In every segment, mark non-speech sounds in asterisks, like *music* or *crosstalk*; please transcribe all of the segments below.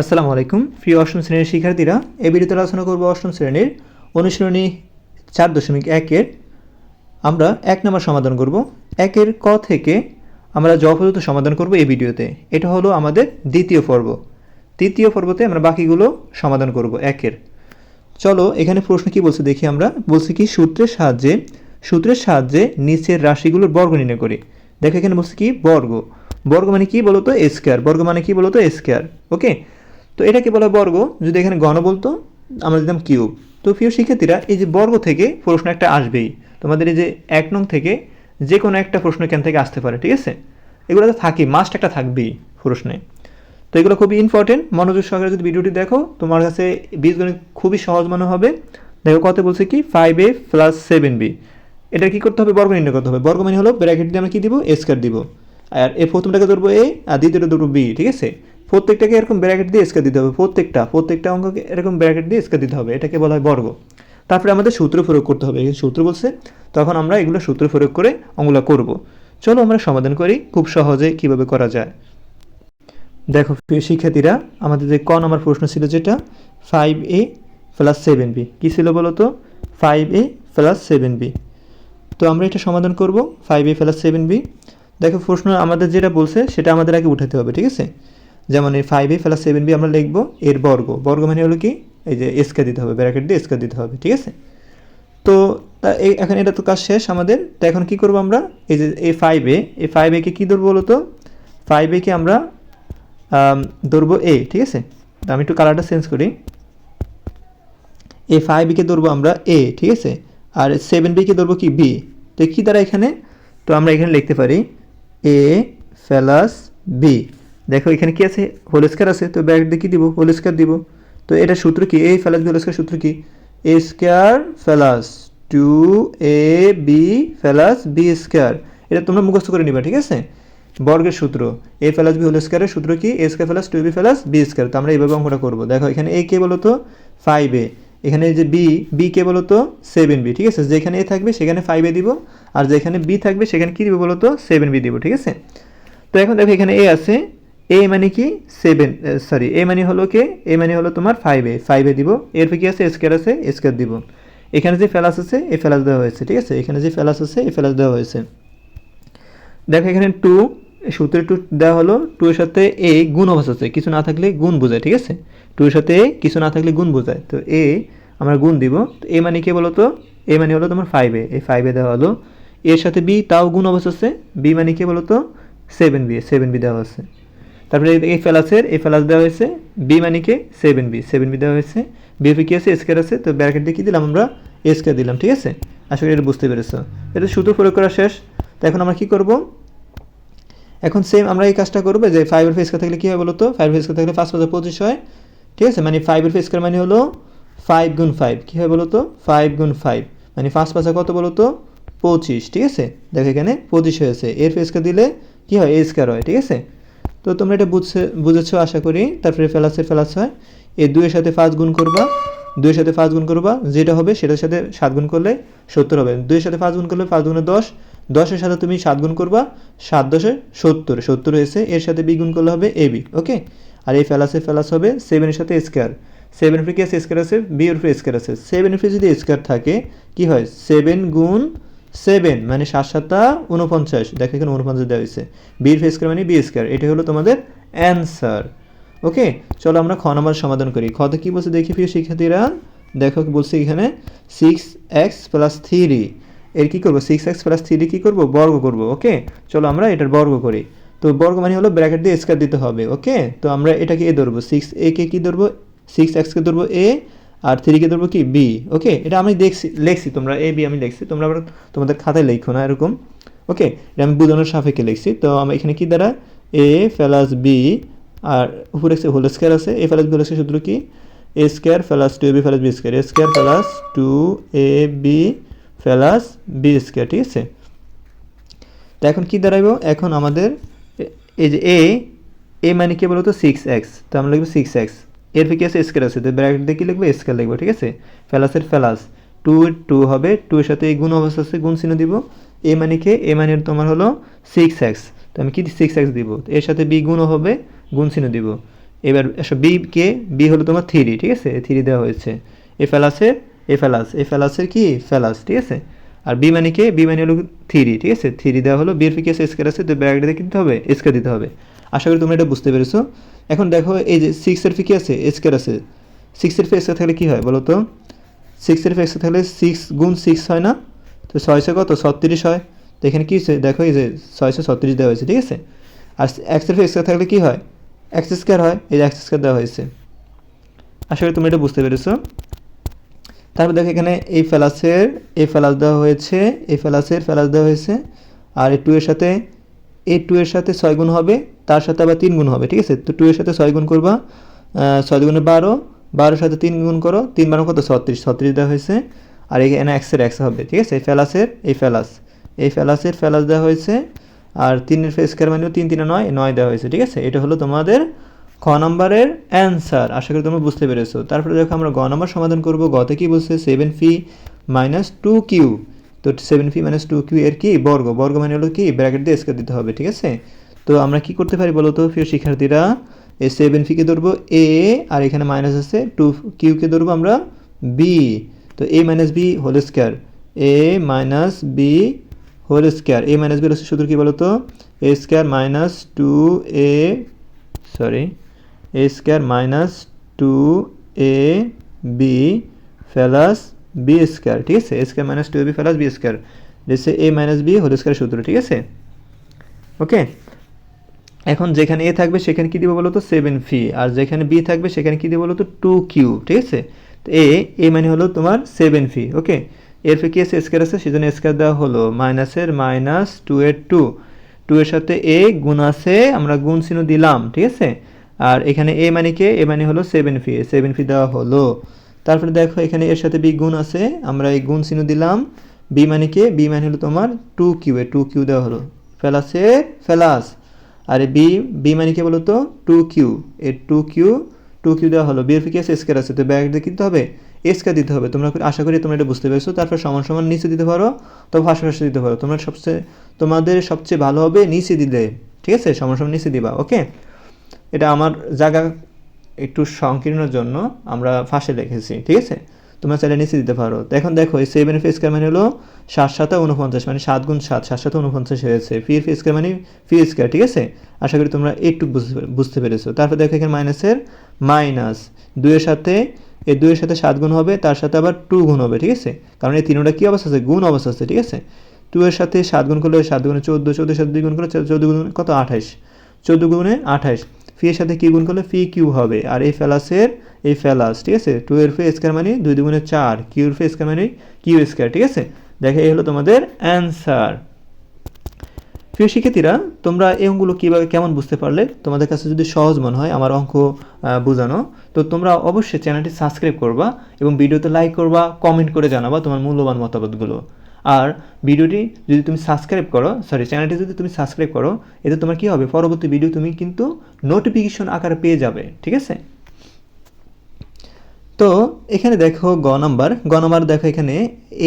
আসসালামু আলাইকুম। প্রিয় অষ্টম শ্রেণির শিক্ষার্থীরা, এই ভিডিওতে আলোচনা করব অষ্টম শ্রেণির অনুশীলনী চার দশমিক একের আমরা এক নম্বর সমাধান করব। একের ক থেকে আমরা যথাযথ সমাধান করব এই ভিডিওতে। এটা হলো আমাদের দ্বিতীয় পর্ব। তৃতীয় পর্বতে আমরা বাকিগুলো সমাধান করব একের চলো, এখানে প্রশ্ন কি বলছে দেখি আমরা। বলছি কি, সূত্রের সাহায্যে সূত্রের সাহায্যে নিচের রাশিগুলোর বর্গ নির্ণয় করি। দেখো এখানে বলছে কি, বর্গ। বর্গ মানে কি বলতো? স্কোয়ার। বর্গ মানে কি বলতো? স্কোয়ার। ওকে? তো এটাকে বলা বর্গ। যদি এখানে ঘন বলতো, আমরা দিতাম কিউব। তো প্রিয় শিক্ষার্থীরা, এই যে বর্গ থেকে প্রশ্ন একটা আসবেই। তোমাদের এই যে এক নং থেকে যে কোনো একটা প্রশ্ন এখান থেকে আসতে পারে, ঠিক আছে? এগুলো তো থাকি মাস্ট একটা থাকবেই প্রশ্নে। তো এগুলো খুবই ইম্পর্টেন্ট মনোযোগ সহকারে যদি ভিডিওটি দেখো, তোমার কাছে বীজগণিত খুবই সহজ মনে হবে। দেখো কত বলছে কি? Five A plus seven B এটা কি করতে হবে? বর্গ নির্ণয় করতে হবে। বর্গ মানে হলো ব্র্যাকেট দিয়ে আমরা কি দিব? স্কোয়ার দিব। আর এ প্রথমটাকে ধরবো এ আর দ্বিতীয়টা ধরবো বি ঠিক আছে? প্রত্যেকটাকে এরকম ব্র্যাকেট দিয়ে স্কোয়ার দিতে হবে, প্রত্যেকটা প্রত্যেকটা অঙ্ককে এরকম ব্র্যাকেট দিয়ে স্কোয়ার দিতে হবে, এটাকে বলা হয় বর্গ। তারপরে আমাদের সূত্র প্রয়োগ করতে হবে সূত্র বলছে, তখন আমরা এগুলো সূত্র প্রয়োগ করে অঙ্কগুলো করব। চলো আমরা সমাধান করি, খুব সহজে কীভাবে করা যায়। দেখো প্রিয় শিক্ষার্থীরা, আমাদের যে ক নম্বর প্রশ্ন ছিল যেটা five A plus seven B কী ছিল বলো তো? Five A plus seven B তো আমরা এটা সমাধান করব five A plus seven B দেখো প্রশ্ন আমাদের যেটা বলছে, সেটা আমাদের আগে উঠাতে হবে, ঠিক আছে? যেমন এই five A plus seven B আমরা লিখব এর বর্গ। বর্গ মানে হলো কি? এই যে এসকে দিতে হবে ব্র্যাকেট দিয়ে এসকে দিতে হবে ঠিক আছে? তো তা এই এখন এটা তো কাজ শেষ আমাদের। তো এখন কি করব আমরা? এই যে এই ফাইভ এ এই ফাইভ একে কী ধরবো বলো তো? ফাইভ একে আমরা আম, ধরবো এ ঠিক আছে? তো আমি একটু কালারটা চেঞ্জ করি। এ ফাইভ বিকে ধরবো আমরা এ ঠিক আছে? আর সেভেন বিকে ধরবো কি? বি তো কী দ্বারা এখানে? তো আমরা এখানে লিখতে পারি এ প্লাস বি দেখো, এখানে কি আছে? হোল স্কোয়ার আছে, তো ব্যাগ দিয়ে কী দিব? হোল স্কোয়ার দিব। তো এটা সূত্র কি? A plus B whole square সূত্র কি? A square plus two A B plus B square এটা তোমরা মুখস্থ করে নিবা, ঠিক আছে? বর্গের সূত্র। এ ফেলাস বি হোল স্কোয়ারের সূত্র কি? A square plus two B plus B square তো আমরা এইভাবে অঙ্কটা করব। দেখো, এখানে এ কে বলতো? ফাইভ এ এখানে যে বি বি কে বলতো? সেভেন বি ঠিক আছে? যেখানে এ থাকবে, সেখানে ফাইভ এ দিব। আর যেখানে বি থাকবে, সেখানে কি দিব বলতো? সেভেন বি দিব, ঠিক আছে? তো এখন দেখো, এখানে এ আছে। এ মানে কি? সেভেন সরি এ মানে হলো কে? এ মানে হলো তোমার ফাইভ এ ফাইভ এ দিব। এরপর কি আছে? স্কোয়ার আছে স্কোয়ার দিব। এখানে যে ফেলাস আছে এই ফেলাস দেওয়া হয়েছে, ঠিক আছে? এখানে যে ফেলাস আছে এই ফেলাস দেওয়া হয়েছে। দেখো এখানে টু সূত্রে টু দেওয়া হলো টু এর সাথে এ গুণ অবস্থা আছে, কিছু না থাকলে গুণ বোঝায়, ঠিক আছে? টু এর সাথে এ কিছু না থাকলে গুণ বোঝায়। তো এ আমরা গুণ দিব। তো এ মানে কে বলো তো এ মানে হলো তোমার ফাইভে এই ফাইভে দেওয়া হলো। এর সাথে বি তাও গুণ অবস্থা আছে। বি মানে কে বলো তো সেভেন বি সেভেন বি দেওয়া আছে। তারপরে এই- ফেলাসের এই ফেলাস দেওয়া হয়েছে বি মানে কে? সেভেন বি সেভেন বি দেওয়া হয়েছে বি কি আছে? স্কোয়ার আছে, তো ব্র্যাকেট দিয়ে কী দিলাম আমরা? স্কোয়ার দিলাম, ঠিক আছে? আশা করি এটা বুঝতে পেরেছ। এটা সূত্র প্রয়োগ করা শেষ। তো এখন আমরা কী করব? এখন সেম আমরা এই কাজটা করব যে ফাইভের ফেসকা থাকলে কী হয় বলো তো ফাইভের ফেসকা থাকলে পাঁচ পাঁচে পঁচিশ হয়, ঠিক আছে? মানে ফাইভের ফেসকার মানে হলো ফাইভ গুণ ফাইভ কী হয় বলো তো ফাইভ গুণ ফাইভ মানে পাঁচ পাঁচা কত বলো তো পঁচিশ, ঠিক আছে? দেখো এখানে পঁচিশ হয়েছে। এর ফেসকা দিলে কী হয়? এ স্কোয়ার হয়, ঠিক আছে? তো তোমরা এটা বুঝছে, বুঝেছ, আশা করি। তারপরে ফেলাসের ফেলাস হয়। এই দুইয়ের সাথে পাঁচ গুণ করবা, দুইয়ের সাথে পাঁচ গুণ করবা, যেটা হবে সেটার সাথে সাত গুণ করলে সত্তর হবে। দুইয়ের সাথে পাঁচ গুণ করলে পাঁচ গুণে দশ, দশের সাথে তুমি সাত গুণ করবা, সাত দশে সত্তর সত্তর হয়েছে, এর সাথে বি গুণ করলে হবে এ বি, ওকে? আর এই ফেলাসের ফেলাস হবে সেভেনের সাথে স্কোয়ার সেভেন ফ্রি কি আছে? স্কোয়ার আছে বি এর ফ্রি স্কোয়ার আছে। সেভেন ফ্রি যদি স্কোয়ার থাকে, কি হয়? সেভেন গুণ সেভেন মানে সাত সাতটা উনপঞ্চাশ দেখো এখানে উনপঞ্চাশ দেওয়া হয়েছে। বির ফেস মানে বি স্কোয়ার এটা হলো তোমাদের অ্যান্সার ওকে চলো আমরা খ নম্বর সমাধান করি। খতে কি বলছে? দেখি প্রিয় শিক্ষার্থীরা। দেখো বলছে এখানে সিক্স এক্স প্লাস থ্রি এর কী করব? সিক্স এক্স প্লাস থ্রি কী করব? বর্গ করব। ওকে চলো আমরা এটার বর্গ করি। তো বর্গ মানে হলো ব্র্যাকেট দিয়ে স্কোয়ার দিতে হবে। ওকে তো আমরা এটাকে এ ধরবো। সিক্স এ কে কী ধরবো? সিক্স এক্সকে ধরবো? এ আর থ্রিকে ধরবো কি? বি ওকে এটা আমি দেখছি, লিখছি, তোমরা এ বি আমি লিখছি, তোমরা আবার তোমাদের খাতায় লিখো না, এরকম। ওকে এটা আমি বোঝানোর সাপেক্ষে লিখছি। তো আমি এখানে কি দ্বারা এ প্লাস বি আর উপরে হোল স্কোয়ার আছে। A plus B whole square সূত্র কি? A square plus two A B plus B square A square plus two A B plus B square ঠিক আছে? তো এখন কি দাঁড়াইব? এখন আমাদের এই যে এ এ মানে কি বলতো? সিক্স এক্স তো আমরা লিখব সিক্স এক্স এর কি আছে স্কোয়ার আছে। তো ব্র্যাকেট দিয়ে কি লিখব? স্কোয়ার লিখব, ঠিক আছে? ফেলাসের ফেলাস টু টু হবে টু এর সাথে এই গুণ অবস্থা আছে, গুণ চিহ্ন দিব। এ মানে কে? এ মানে তোমার হলো সিক্স এক্স তো আমি কি সিক্স এক্স দিব? এর সাথে বি গুণও হবে, গুণ চিহ্ন দিব। এবার বি কে? বি হলো তোমার থ্রি ঠিক আছে? থ্রি দেওয়া হয়েছে। এ ফেলাসের এ ফেলাস এ ফেলাসের কি? ফেলাস ঠিক আছে? আর বি মানে কে? বি মানে হলো থ্রি ঠিক আছে? থ্রি দেওয়া হলো বিয়ের ফিকে স্কোয়ার আছে তো ব্র্যাকেটে কিনতে হবে? স্কোয়ার দিতে হবে। আশা করি তোমরা এটা বুঝতে পেরেছ। এখন দেখো, এই যে সিক্সের ফিকে আছে? স্কোয়ার আছে। সিক্সের ফি স্কোয়ার থাকলে কী হয় বলো তো? সিক্সের ফি স্কোয়ার থাকলে সিক্স গুণ সিক্স হয় না? তো ছয়শো কত? ছত্রিশ হয়। তো এখানে কী দেখো এই যে ছয়শো ছত্রিশ দেওয়া হয়েছে, ঠিক আছে? আর এক্সের ফি স্কোয়ার থাকলে কী হয়? এক্স স্কোয়ার হয়। এই যে এক্স স্কোয়ার দেওয়া হয়েছে। আশা করি তুমি এটা বুঝতে পেরেছ। তারপর দেখো এখানে এই ফেলাসের এই ফেলাস দেওয়া হয়েছে। এই ফেলাসের ফেলাস দেওয়া হয়েছে। আর এই টু এর সাথে এই টু এর সাথে ছয় গুণ হবে। তার সাথে আবার তিন গুণ হবে, ঠিক আছে? তো টু এর সাথে ছয় গুণ করবা ছয় গুণে বারো, বারোর সাথে তিন গুণ করো, তিন বারো কত? ছত্রিশ ছত্রিশ দেওয়া হয়েছে। আর এখানে এক্সের এক্স হবে, ঠিক আছে? এই ফেলাসের, এই ফেলাস। এই ফেলাসের ফেলাস দেওয়া হয়েছে, আর তিনের স্কোয়ার মানেও তিন, তিনে নয় নয় দেওয়া হয়েছে, ঠিক আছে? এটা হলো তোমাদের খ নম্বরের অ্যান্সার আশা করি তোমরা বুঝতে পেরেছ। তারপরে দেখো আমরা গ নম্বর সমাধান করব গতে কি বলছে? Seven P minus two Q তো seven P minus two Q এর কি? বর্গ। বর্গ মানে হলো কি? ব্র্যাকেট দিয়ে স্কোয়ার দিতে হবে, ঠিক আছে? তো আমরা কি করতে পারি বলো তো, প্রিয় শিক্ষার্থীরা? এ সেভেন ফিকে ধরবো এ আর এখানে মাইনাস আছে টু কিউকে ধরবো আমরা বি তো A minus B whole square A minus B whole square A minus B হচ্ছে সূত্র কি বলো তো? A square minus two A sorry A square minus two A B plus B square ঠিক আছে? A square minus two A B plus B square A minus B whole square সূত্র, ঠিক আছে? ওকে এখন যেখানে এ থাকবে, সেখানে কী দিব বলো তো সেভেন ফি আর যেখানে বি থাকবে, সেখানে কী দিব বলো তো টু কিউ ঠিক আছে? তো এ এ মানে হলো তোমার সেভেন ফি ওকে এর ফি কি আছে? স্কোয়ার আছে? সেজন্য স্কোয়ার দেওয়া হলো। মাইনাসের মাইনাস টু এর টু টু এর সাথে এ গুণ আছে, আমরা গুণ চিহ্ন দিলাম, ঠিক আছে? আর এখানে এ মানে কে? এ মানে হলো সেভেন ফি সেভেন ফি দেওয়া হলো। তারপরে দেখো, এখানে এর সাথে বি গুণ আছে, আমরা এই গুণ চিহ্ন দিলাম। বি মানে কে? বি মানে হলো তোমার টু কিউ এ টু কিউ দেওয়া হলো। ফেলাসে ফেলাস আর বি বি মানে কি বলো তো টু কিউ এ টু কিউ টু কিউ দেওয়া হলো। বিয়ের ফিকে স্কোয়ার আছে। তো ব্যাগ দিয়ে কিনতে হবে? স্কোয়ার দিতে হবে। তোমরা আশা করি তোমরা এটা বুঝতে পেরেছ। তারপর সমান সমান নিচে দিতে পারো। তো ভাষা দিতে পারো। তোমরা সবচেয়ে, তোমাদের সবচেয়ে ভালো হবে নিচে দিলে। ঠিক আছে? সমান সমান নিচে দিবা। ওকে এটা আমার জায়গা একটু সংকীর্ণর জন্য আমরা ফাঁসে লিখেছি। ঠিক আছে? তোমরা চাইলে নিচে দিতে পারো। তো এখন দেখো, এই সেভেন ফি স্কোয়ার মানে হলো সাত সাতা উনপঞ্চাশ মানে সাত গুণ সাত সাত সাতা উনপঞ্চাশ হয়েছে। ফি ফি স্কোয়ার মানে ফি স্কোয়ার ঠিক আছে? আশা করি তোমরা একটু বুঝতে বুঝতে পেরেছ। তারপর দেখো এখানে মাইনাসের মাইনাস দুইয়ের সাথে, এই দুইয়ের সাথে সাত গুণ হবে, তার সাথে আবার টু গুণ হবে, ঠিক আছে? কারণ এই তিনটা কী অবস্থা আছে? গুণ অবস্থা আছে, ঠিক আছে? টু এর সাথে সাত গুণ করলে সাত গুণে চোদ্দ চোদ্দোর সাথে দুই গুণ করলে চোদ্দ গুণ কত? আঠাশ। চোদ্দ গুণে আঠাশ। ফি এর সাথে কি গুণ করলে? ফি কিউ হবে। আর এই ফেলাসের এই ফেলাস, ঠিক আছে? টু এর স্কোয়ার মানে দুই দুগুণে চার কিউর ফে স্কোয়ার মানে কিউ স্কোয়ার ঠিক আছে? দেখে এই হলো তোমাদের অ্যান্সার প্রিয় শিক্ষার্থীরা, তোমরা এই অঙ্কগুলো কীভাবে, কেমন বুঝতে পারলে? তোমাদের কাছে যদি সহজ মনে হয় আমার অঙ্ক বোঝানো, তো তোমরা অবশ্যই চ্যানেলটি সাবস্ক্রাইব করবা এবং ভিডিওতে লাইক করবা কমেন্ট করে জানাবা তোমার মূল্যবান মতামতগুলো। আর ভিডিওটি যদি তুমি সাবস্ক্রাইব করো সরি চ্যানেলটি যদি তুমি সাবস্ক্রাইব করো, এতে তোমার কী হবে? পরবর্তী ভিডিও তুমি কিন্তু নোটিফিকেশন আকারে পেয়ে যাবে, ঠিক আছে? তো এখানে দেখো গ নাম্বার গ নাম্বার দেখো এখানে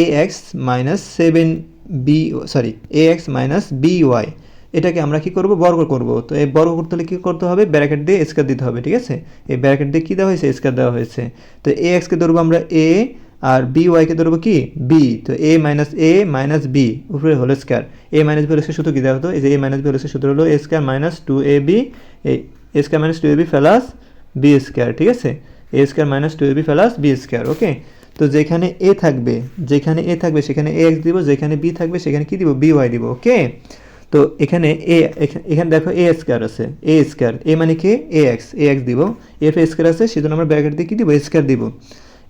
A X minus seven B sorry A X minus B Y এটাকে আমরা কি করব? বর্গ করব। তো এই বর্গ করতে হলে কী করতে হবে? ব্র্যাকেট দিয়ে স্কোয়ার দিতে হবে, ঠিক আছে? এই ব্র্যাকেট দিয়ে কী দেওয়া হয়েছে? স্কোয়ার দেওয়া হয়েছে। তো এ এক্সকে ধরবো আমরা এ আর বি ওয়াইকে ধরবো কি? বি তো A minus A minus B উপরে হলো স্কোয়ার। এ মাইনাস বি হলো সূত্র কী দেওয়া হতো? এই যে এ মাইনাস বি হলো সূত্র হলো A square minus two A B A square minus two A B plus B square ঠিক আছে? A square minus two B plus B square okay তো যেখানে এ থাকবে, যেখানে এ থাকবে, সেখানে এ এক্স দিব, যেখানে বি থাকবে, সেখানে কি দিব? বি ওয়াই দিব ওকে তো এখানে এ এখানে দেখো এ স্কোয়ার আছে এ স্কোয়ার এ মানে কি? এ এক্স এ এক্স দিব। এফ স্কোয়ার আছে, সেজন্য আমরা ব্র্যাকেট দিয়ে কি দিব? স্কোয়ার দিব।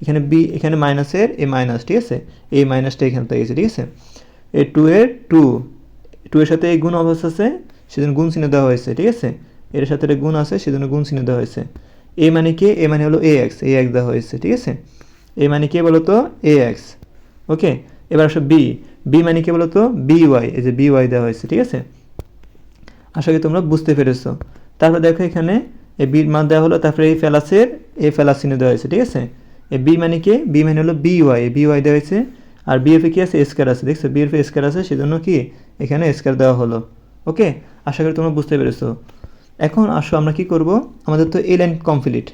এখানে বি এখানে মাইনাসের এ মাইনাস ঠিক আছে? এই মাইনাসটা এখানে গেছে, ঠিক আছে? এ টু এর টু টু এর সাথে এই গুণ অবস্থা আছে, সেজন্য গুণ চিহ্ন দেওয়া হয়েছে, ঠিক আছে? এর সাথে একটা গুণ আছে, সেজন্য গুণ চিহ্ন দেওয়া হয়েছে। এ মানে কে? এ মানে হলো এ এক্স এ এক্স দেওয়া হয়েছে, ঠিক আছে? এ মানে কে বলো তো এ এক্স ওকে এবার আসো বি বি মানে কে বলো তো বি ওয়াই এই যে বি ওয়াই দেওয়া হয়েছে, ঠিক আছে? আশা করি তোমরা বুঝতে পেরেছ। তারপর দেখো এখানে এই বির মান দেওয়া হলো, তারপরে এই ফেলাসের এ ফেলাস চিহ্ন দেওয়া হয়েছে, ঠিক আছে? এই বি মানে কে? বি মানে হলো বি ওয়াই বি ওয়াই দেওয়া হয়েছে, আর বি এফে কি আছে? স্কোয়ার আছে, দেখছ? বি এফে স্কোয়ার আছে, সেজন্য কি? এখানে স্কোয়ার দেওয়া হলো ওকে আশা করি তোমরা বুঝতে পেরেছ। এখন আসো, আমরা কি করব? আমাদের তো এ লাইন কমপ্লিট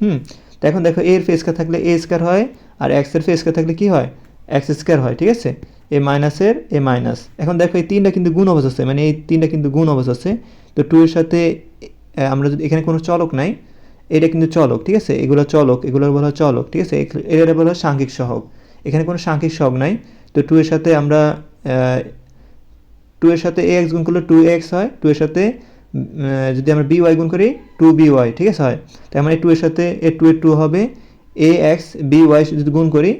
হুম, তো এখন দেখো এর ফেস স্কয়ার থাকলে এ স্কয়ার হয়, আর এক্সের ফেস স্কয়ার থাকলে কি হয়? এক্স স্কয়ার হয়, ঠিক আছে? এ মাইনাসের এ মাইনাস এখন দেখো, এই তিনটা কিন্তু গুণ অবস্থা আছে মানে এই তিনটা কিন্তু গুণ অবস্থা আছে। তো টু এর সাথে আমরা যদি এখানে কোনো চলক নাই, এটা কিন্তু চলক, ঠিক আছে? এগুলো চলক এগুলো বলা চলক, ঠিক আছে? এটা বলা সাংখ্যিক সহগ। এখানে কোনো সাংখ্যিক সহগ নাই। তো টু এর সাথে আমরা টু এর সাথে এ এক্স গুণ করলে টু এক্স হয় টু এর সাথে যদি আমরা বি ওয়াই গুণ করি টু বি ওয়াই ঠিক আছে? হয়। তার মানে টু এর সাথে এ টু এর টু হবে। এ এক্স বি ওয়াই যদি গুণ করি,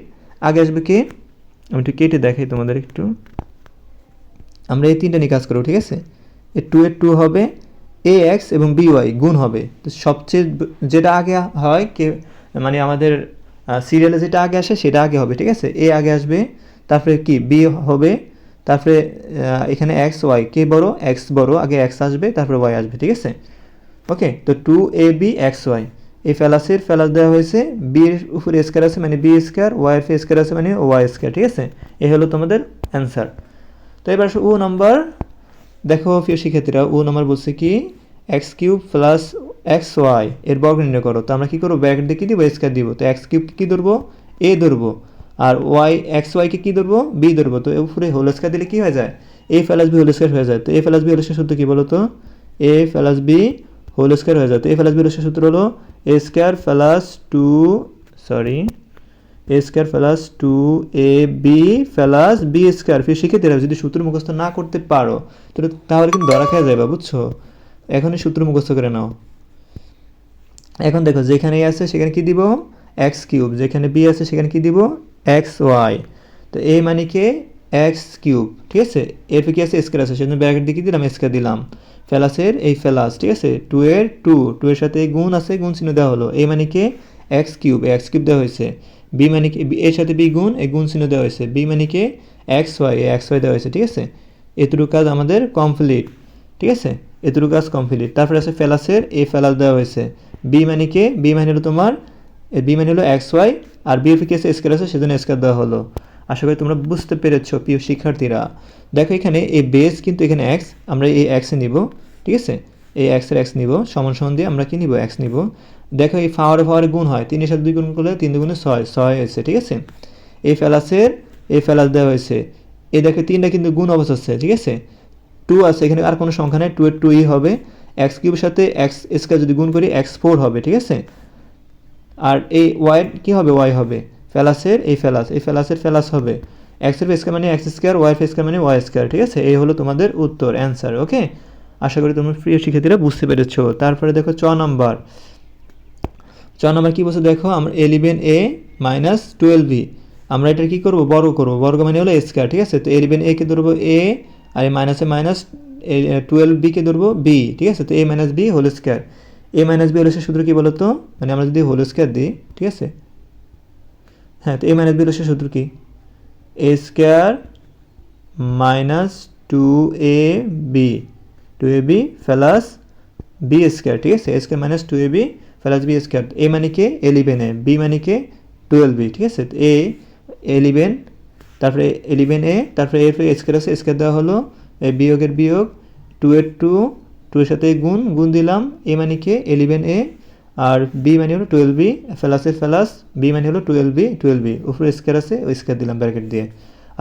আগে আসবে কে? আমি একটু কেটে দেখাই তোমাদের একটু। আমরা এই তিনটা নিয়ে কাজ করব, ঠিক আছে? এ টু এর টু হবে এ এক্স এবং বি ওয়াই গুণ হবে। তো সবচেয়ে যেটা আগে হয়, কে মানে আমাদের সিরিয়ালে যেটা আগে আসে, সেটা আগে হবে, ঠিক আছে? এ আগে আসবে, তারপরে কি? বি হবে তারপরে এখানে এক্স ওয়াই কে বড় এক্স বড়, আগে এক্স আসবে, তারপরে ওয়াই আসবে, ঠিক আছে? ওকে তো two A B X Y এই ফেলাসের ফেলাস দেওয়া হয়েছে বি এর উপরে স্কোয়ার আছে মানে বি স্কোয়ার ওয়াই এর স্কোয়ার আছে মানে ওয়াই স্কোয়ার ঠিক আছে? এই হলো তোমাদের অ্যান্সার তো এবার ও নাম্বার দেখো প্রিয় শিক্ষার্থীরা ও নাম্বার বলছে কি X cube plus X Y এর বর্গ নির্ণয় করো। তো আমরা কি করব? ব্র্যাকেট দিয়ে কি দিব? স্কোয়ার দিব। তো এক্স কিউব কি ধরবো? এ ধরবো। আর ওয়াই এক্স ওয়াইকে কি ধরবো? বি ধরবো। তো উপরে হোল স্কোয়ার দিলে কি হয়ে যায়? A plus B whole square হয়ে যায়। তো A plus B whole square সূত্র কী বলো তো? A plus B whole square হয়ে যায়। তো A plus B whole square সূত্র হলো A square plus two sorry A square plus two A B plus B square ফির শিখে যদি সূত্র মুখস্থ না করতে পারো, তাহলে কিন্তু ধরা খেয়ে যাবে বুঝছ? এখনই সূত্র মুখস্থ করে নাও। এখন দেখো যেখানে আছে সেখানে কি দিব? এক্স কিউব যেখানে বি আছে সেখানে কি দিব? এক্স ওয়াই তো এ মানে কি? এক্স কিউব ঠিক আছে? এর কি আছে স্কোয়ার আছে, সেজন্য ব্র্যাকেট দিয়ে কি দিলাম? স্কোয়ার দিলাম। ফেলাসের এই ফেলাস, ঠিক আছে? টু এর টু টু এর সাথে গুণ আছে, গুণ চিহ্ন দেওয়া হলো। এ মানে কি? এক্স কিউব এক্স কিউব দেওয়া হয়েছে। বি মানে কি? এর সাথে বি গুণ এই গুণ চিহ্ন দেওয়া হয়েছে। বি মানে কি? এক্স ওয়াই এক্স ওয়াই দেওয়া হয়েছে, ঠিক আছে? এতটুকু কাজ আমাদের কমপ্লিট ঠিক আছে? এতটুকু কাজ কমপ্লিট তারপরে আছে ফেলাসের এই ফেলাস দেওয়া হয়েছে। বি মানে কে? বি মানে হলো তোমার বি মানে হলো এক্স ওয়াই আর বি এর কেসে স্কেল আছে, সেজন্য স্কেল দেওয়া হলো। আশা করি তোমরা বুঝতে পেরেছ, প্রিয় শিক্ষার্থীরা। দেখো এখানে এই বেস কিন্তু এখানে এক্স আমরা এই এক্স নিব, ঠিক আছে? এই এক্সের এক্স নিব, সমান সমান দিয়ে আমরা কি নিব? এক্স নিব। দেখো এই ফাওয়ারে ফাওয়ারে গুণ হয়, তিনের সাথে দুই গুণ করলে তিন দুগুণে ছয় ছয় হয়েছে ঠিক আছে? এই ফেলাসের এই ফেলাস দেওয়া হয়েছে। এই দেখো তিনটা কিন্তু গুণ অবস্থা আছে, ঠিক আছে? টু আছে, এখানে আর কোনো সংখ্যা নেই টু এর টুই হবে। এক্স কিউবের সাথে এক্স স্কোয়ার যদি গুণ করি এক্স ফোর হবে, ঠিক আছে? আর এই ওয়াই কি হবে? ওয়াই হবে। ফেলাসের এই ফেলাস, এই ফেলাসের ফেলাস হবে। এক্সের স্কোয়ার মানে এক্স স্কোয়ার ওয়াই স্কোয়ার মানে ওয়াই স্কোয়ার ঠিক আছে? এই হলো তোমাদের উত্তর অ্যান্সার ওকে আশা করি তোমরা প্রিয় শিক্ষার্থীরা বুঝতে পেরেছ। তারপরে দেখো চ নম্বর। চ নাম্বার কি বলছে? দেখো, আমরা eleven A minus twelve B আমরা এটা কি করব? বর্গ করব। বর্গ মানে হলো স্কোয়ার ঠিক আছে? তো এলিভেন এ কে ধরবো এ আর এই মাইনাসে মাইনাস টুয়েলভ বি কে ধরবো বি ঠিক আছে? তো A minus B whole square A minus B হলো সে সূত্র কি বলতো? মানে আমরা যদি হোল স্কোয়ার দিই, ঠিক আছে? হ্যাঁ তো এ মাইনাস বি হলো সে সূত্র কি? A square minus two A B two A B plus B square ঠিক আছে? A square minus two A B plus B square A মানে কে? এলিভেন এ বি মানে কে? টুয়েলভ বি ঠিক আছে? এ এলিভেন তারপরে এলিভেন এ তারপরে এর স্কোয়ার আছে। স্কোয়ার দেওয়া হলো। এই বিয়োগের বিয়োগ টু এর টু টু এর সাথে গুণ গুণ দিলাম, এ মানে কে? এলিভেন এ, আর বি মানে হলো টুয়েলভ বি ফেলাসের ফেলাস বি মানে হলো টুয়েলভ বি টুয়েলভ বি উপরে স্কোয়ার আছে, ওই স্কোয়ার দিলাম ব্র্যাকেট দিয়ে।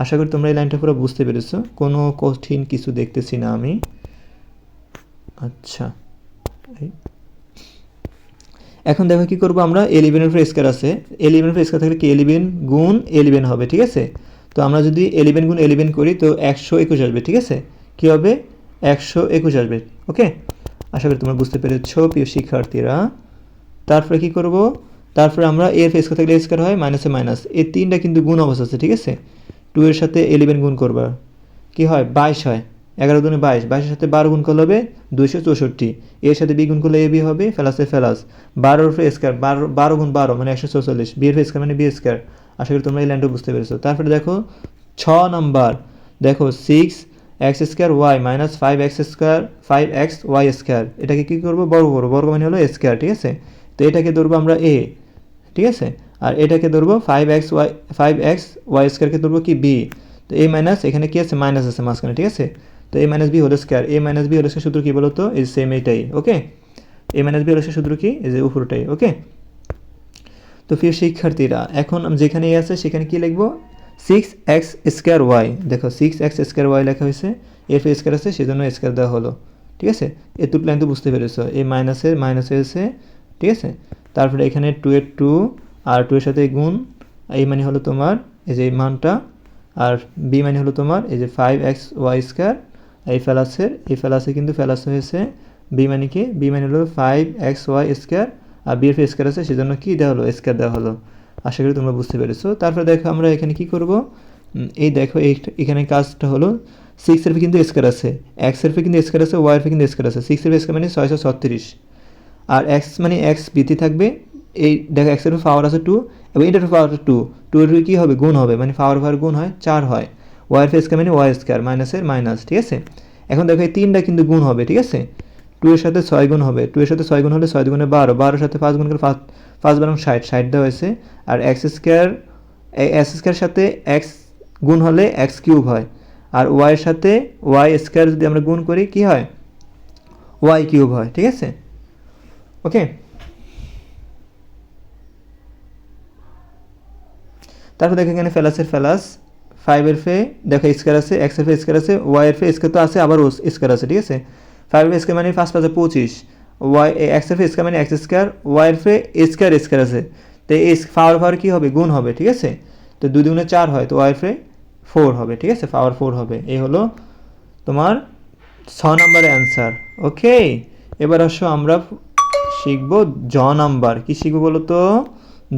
আশা করি তোমরা এই লাইনটা পুরো বুঝতে পেরেছ। কোনো কঠিন কিছু দেখতেছি না আমি। আচ্ছা। এখন দেখো কি করব আমরা? এলিভেনের উপরে স্কোয়ার আছে। এলিভেনের উপরে স্কোয়ার থাকলে কি? এলিভেন গুণ এলিভেন হবে, ঠিক আছে? তো আমরা যদি এলিভেন গুণ এলিভেন করি, তো একশো একুশ আসবে, ঠিক আছে? কি হবে? একশো একুশ আসবে ওকে আশা করি তোমরা বুঝতে পেরেছ, প্রিয় শিক্ষার্থীরা। তারপরে কি করব? তারপরে আমরা এর স্কোয়ার থাকলে স্কোয়ার হয়? মাইনাসে মাইনাস এই তিনটা কিন্তু গুণ অবস্থা আছে, ঠিক আছে? টু এর সাথে এলিভেন গুণ করবা। কি হয়? বাইশ হয়। এগারো দুনে বাইশ। বাইশের সাথে বারো গুণ করলে হবে দুইশো চৌষট্টি। এর সাথে বি গুণ করলে এ বি হবে ফেলাসে ফেলাস বারোর উপরে স্কোয়ার বারো বারো গুণ বারো মানে একশো চৌচল্লিশ। বি এর স্কোয়ার মানে বি স্কোয়ার আশা করি তোমরা এই লাইনটা বুঝতে পেরেছ। তারপরে দেখো, ছ নাম্বার দেখো six X square Y minus five X square five X Y square এটাকে কী করব? বর্গ করব। বর্গ মানে হলো স্কোয়ার ঠিক আছে? তো এটাকে ধরবো আমরা এ ঠিক আছে? আর এটাকে ধরবো five X Y five X Y স্কোয়ারকে ধরবো কি? বি তো এ মাইনাস এখানে কি আছে? মাইনাস আছে মাঝখানে, ঠিক আছে? তো A minus B whole square A minus B whole square সূত্র কী বলো তো এই সেম এটাই okay A minus B whole square সূত্র কি? এই যে উপরটাই ওকে তো প্রিয় শিক্ষার্থীরা, এখন যেখানে আছে সেখানে কি লিখব? সিক্স এক্স স্কোয়ার ওয়াই দেখো সিক্স এক্স স্কোয়ার ওয়াই লেখা হয়েছে এফ স্কোয়ার আছে, সেজন্য স্কোয়ার দেওয়া হলো। ঠিক আছে? এ দুটো লাইন তো বুঝতে পেরেছ। এই মাইনাসের মাইনাস হয়েছে ঠিক আছে? তারপরে এখানে টু এর টু আর টু এর সাথে গুণ, এই মানে হলো তোমার এই যে মানটা, আর বি মানে হলো তোমার এই যে ফাইভ এক্স ওয়াই স্কোয়ার এই ফেলাসের এই ফেলাসে কিন্তু ফেলাস হয়েছে। বি মানে কি? বি মানে হলো ফাইভ এক্স ওয়াই স্কোয়ার আর বি এর স্কোয়ার আছে, সেজন্য কী দেওয়া হলো? স্কোয়ার দেওয়া হলো। আশা করি তোমরা বুঝতে পেরেছ। তারপরে দেখো আমরা এখানে কি করব? এই দেখো এখানে কাজটা হলো সিক্স এর কিন্তু স্কোয়ার আছে। এক্সের কিন্তু স্কোয়ার আছে ওয়াই এর কিন্তু স্কোয়ার আছে। সিক্স এর স্কোয়ার মানে ছয়শো ছত্রিশ। আর এক্স মানে এক্স বৃদ্ধি থাকবে, এই দেখো এক্সের পাওয়ার আছে টু এবং এটার পাওয়ার টু টু এর কী হবে? গুণ হবে মানে পাওয়ার পাওয়ার গুণ হয়, চার হয়। ওয়াই এর স্কোয়ার মানে ওয়াই স্কোয়ার মাইনাসের মাইনাস ঠিক আছে? এখন দেখো, এই তিনটা কিন্তু গুণ হবে, ঠিক আছে? টু এর সাথে ছয় গুণ হবে। টু এর সাথে ছয় গুণ হলে ছয় গুণে বারো, বারোর সাথে পাঁচ গুণ করে পাঁচ পাঁচ বারো ষাট ষাট দেওয়া হয়েছে। আর এক্স স্কোয়ার এক্স স্কোয়ার সাথে এক্স গুণ হলে এক্স কিউব হয়। আর ওয়াইয়ের সাথে ওয়াই স্কোয়ার যদি আমরা গুণ করি, কি হয়? ওয়াই কিউব হয়, ঠিক আছে? ওকে? তারপর দেখো এখানে ফেলাসের ফেলাস। ফাইভের ফে, দেখো স্কোয়ার আছে এক্সের ফে স্কোয়ার আছে ওয়াইয়ের ফে স্কোয়ার তো আছে, আবার ও স্কোয়ার আছে, ঠিক আছে? ফাইভের স্কোয়ার মানে পাঁচ পাঁচে পঁচিশ। ওয়াই এক্সের ফে স্কোয়ার মানে এক্স স্কোয়ার ওয়াইয়ের ফে স্কোয়ার স্কোয়ার আছে। তো এই পাওয়ার পাওয়ার কী হবে? গুণ হবে, ঠিক আছে? তো দুই দুগুণে চার হয়, তো ওয়াইয়ের ফে ফোর হবে, ঠিক আছে? পাওয়ার ফোর হবে। এই হলো তোমার ছ নম্বরের অ্যান্সার ওকে এবার আসো আমরা শিখব জ নাম্বার কি শিখব বলো তো?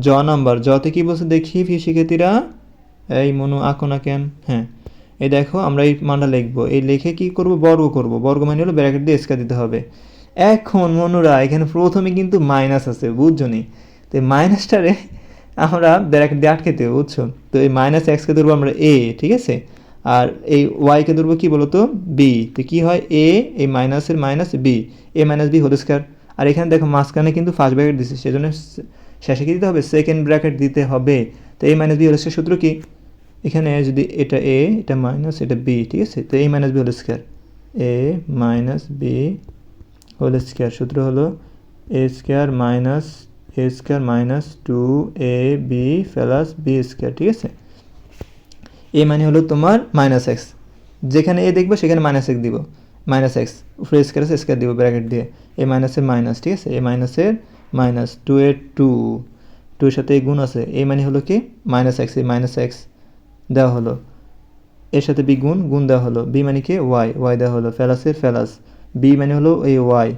জ নাম্বার জতে কি বলছে? দেখি ফি শিক্ষার্থীরা। এই মনু আঁকো না কেন? হ্যাঁ। এই দেখো, আমরা এই মানটা লিখব। এই লিখে কি করব? বর্গ করব। বর্গ মানে হলো ব্র্যাকেট দিয়ে এসকা দিতে হবে। এখন মনুরা এখানে প্রথমে কিন্তু মাইনাস আছে বুঝছ নি? তো এই মাইনাসটারে আমরা ব্র্যাকেট দিয়ে আটকেতে হবে, বুঝছ? তো এই মাইনাস এক্সকে ধরবো আমরা এ ঠিক আছে? আর এই ওয়াইকে ধরবো কি বলতো? বি তো কি হয়? এ এই মাইনাসের minus B A minus B whole square আর এখানে দেখো মাঝখানে কিন্তু ফার্স্ট ব্র্যাকেট দিচ্ছে সেজন্য শেষে কি দিতে হবে? সেকেন্ড ব্র্যাকেট দিতে হবে। তো এই মাইনাস বি হোল স্কোয়ার সূত্র কি? এখানে যদি এটা এ এটা মাইনাস এটা বি ঠিক আছে? তো এই minus B whole square A minus B whole square সূত্র হলো A square minus A square minus two A B plus B square ঠিক আছে? এ মানে হলো তোমার মাইনাস এক্স যেখানে এ দেখব, সেখানে মাইনাস এক্স দিব। মাইনাস এক্স উপরে স্কোয়ার আছে স্কোয়ার দিব ব্র্যাকেট দিয়ে। এ মাইনাসের মাইনাস ঠিক আছে? এ মাইনাসের মাইনাস টু এর টু টু এর সাথে গুণ আছে। এ মানে হলো কি? মাইনাস এক্স এই মাইনাস এক্স দেওয়া হলো। এর সাথে বি গুণ গুণ দেওয়া হলো। বি মানে কি? ওয়াই ওয়াই দেওয়া হলো। ফেলাসের ফেলাস বি মানে হলো এই ওয়াই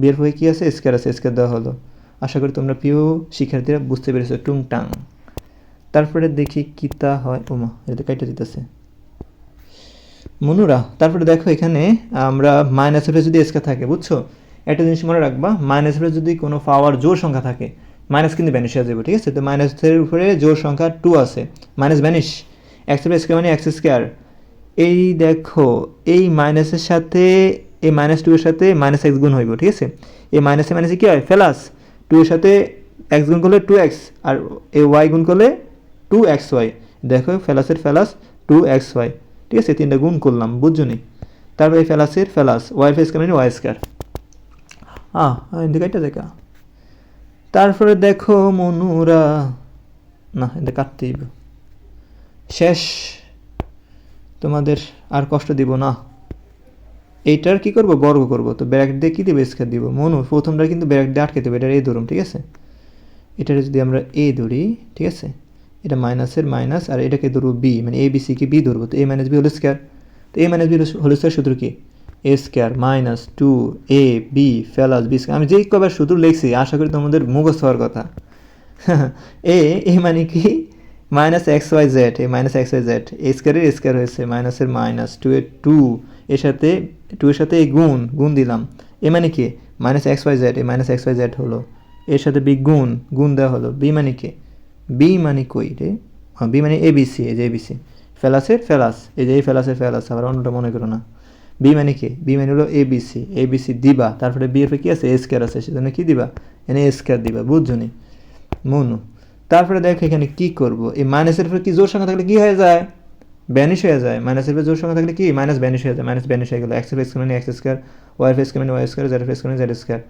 বিয়ের হয়ে কী আছে? স্কোয়ার আছে স্কোয়ার দেওয়া হলো। আশা করি তোমরা প্রিয় শিক্ষার্থীরা বুঝতে পেরেছ। টুংটাং। তারপরে দেখি কিতা হয়। ওমা, এটা কাইটা দিতেছে। মনুরা, তারপরে দেখো এখানে আমরা মাইনাস এফে যদি এসকা থাকে, বুঝছ? একটা জিনিস মনে রাখবা মাইনাস এফে যদি কোনো পাওয়ার জোর সংখ্যা থাকে মাইনাস কিন্তু ব্যানিশ হয়ে যাবে, ঠিক আছে? তো মাইনাসের উপরে জোর সংখ্যা টু আছে। মাইনাস ব্যানিশ এক্স স্কোয়ার মানে এক্স স্কোয়ার এই দেখো, এই মাইনাসের সাথে এই মাইনাস টু এর সাথে মাইনাস এক্স গুণ হইব, ঠিক আছে? এই মাইনাসে মাইনাসে কী হয়? ফেলাস। টু এর সাথে এক্স গুণ করলে টু এক্স আর এই ওয়াই গুণ করলে টু এক্স ওয়াই দেখো, ফেলাসের ফেলাস টু এক্স ওয়াই ঠিক আছে? তিনটা গুণ করলাম, বুঝছ নি? তারপর এই ফেলাসের ফেলাস ওয়াই ফেস মানে ওয়াই স্কোয়ার আহ দেখা তারপরে দেখো মনুরা, না, এটা কাটতে দিব শেষ। তোমাদের আর কষ্ট দিব না। এইটার কি করব? বর্গ করব। তো ব্র্যাকেট দিয়ে কী দেবে? স্কোয়ার দিব। মনু প্রথমটা কিন্তু ব্র্যাকেট দিয়ে আটকে দেবে। এটা এ ধরুন, ঠিক আছে? এটার যদি আমরা এ ধরি, ঠিক আছে? এটা মাইনাসের মাইনাস আর এটাকে ধরবো বি মানে এ বি সি কে বি ধরবো। তো A minus B whole square. তো A minus B whole square সূত্র কি? A square minus two A B plus B square আমি যেই কবার সূত্র লিখছি, আশা করি তোমাদের মুখস্থ হওয়ার কথা। *laughs* এ এ মানে কি? মাইনাস এক্স ওয়াই জেড এই minus x y z A স্কোয়ারের স্কোয়ার হয়েছে মাইনাসের মাইনাস টু এর টু এর সাথে টু এর সাথে গুণ গুণ দিলাম। এ মানে কি? মাইনাস এক্স ওয়াই জেড এই মাইনাস এক্স ওয়াই জেড হলো, এর সাথে বি গুণ গুণ দেওয়া হলো বি মানে কি? বি মানে কই রে? বি মানে এবিসি এই যে এবিসি ফেলাসের ফেলাস এই যে এই ফেলাসের ফেলাস আবার অন্যটা মনে করো না। বি মানে কি? বি মানে হলো এবিসি এবিসি দিবা, তারপরে বি এর কি আছে? এ স্কোয়ার আছে, সেজন্য কি দিবা? এনে এ স্কোয়ার দিবা, বুঝছ নি? মনু তারপরে দেখো এখানে কি করব? এই মাইনাসের উপরে কি জোর সংখ্যা থাকলে কি হয়ে যায়? ব্যানিশ হয়ে যায়। মাইনাসের উপরে জোর সংখ্যা থাকলে কি? মাইনাস ব্যানিশ হয়ে যায়। মাইনাস ব্যানিশ হয়ে গেলো। এক্স এক্স মানে এক্স স্কোয়ার ওয়াই এক্স মানে ওয়াই স্কোয়ার জেড এক্স মানে জেড স্কোয়ার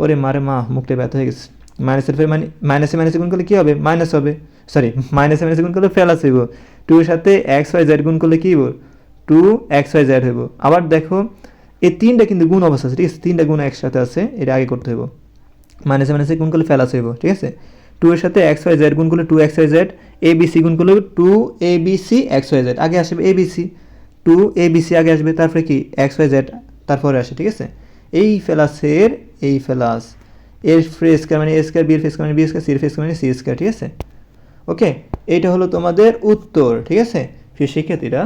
ওরে মারে মা, মুখটা ব্যথা হয়ে গেছে। মাইনাসের উপরে মানে মাইনাসে মাইনাসে গুণ করলে কী হবে? মাইনাস হবে। সরি মাইনাসে মাইনাসে গুণ করলে ফেলাস হইব টু এর সাথে এক্স ওয়াই জেড গুণ করলে কী হইব? টু এক্স ওয়াই জেড হইব। আবার দেখো, এই তিনটা কিন্তু গুণ অবস্থা আছে, ঠিক আছে? তিনটা গুণ একসাথে আছে, এটা আগে করতে হইব। মাইনাসে মাইনাসে গুণ করলে ফেলাস হইব, ঠিক আছে? টু এর সাথে এক্স ওয়াই জেড গুণ করলে two x y z A B C গুণ two A B C x y z আগে আসবে A B C two A B C আগে আসবে, তারপরে কি? এক্স ওয়াই জেড তারপরে আসে, ঠিক আছে? এই ফেলাসের এই ফেলাস এর ফ্রে স্কোয়ার মানে এ স্কোয়ার বি এর স্কোয়ার মানে বি স্কোয়ার সি এর স্কোয়ার মানে সি স্কোয়ার ঠিক আছে? ওকে এইটা হলো তোমাদের উত্তর, ঠিক আছে? শিক্ষার্থীরা,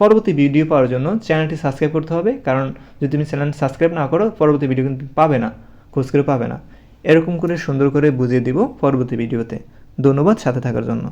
পরবর্তী ভিডিও পাওয়ার জন্য চ্যানেলটি সাবস্ক্রাইব করতে হবে, কারণ যদি তুমি চ্যানেল সাবস্ক্রাইব না করো, পরবর্তী ভিডিও কিন্তু পাবে না, খোঁজ করে পাবে না। এরকম করে সুন্দর করে বুঝিয়ে দিব পরবর্তী ভিডিওতে। ধন্যবাদ সাথে থাকার জন্য।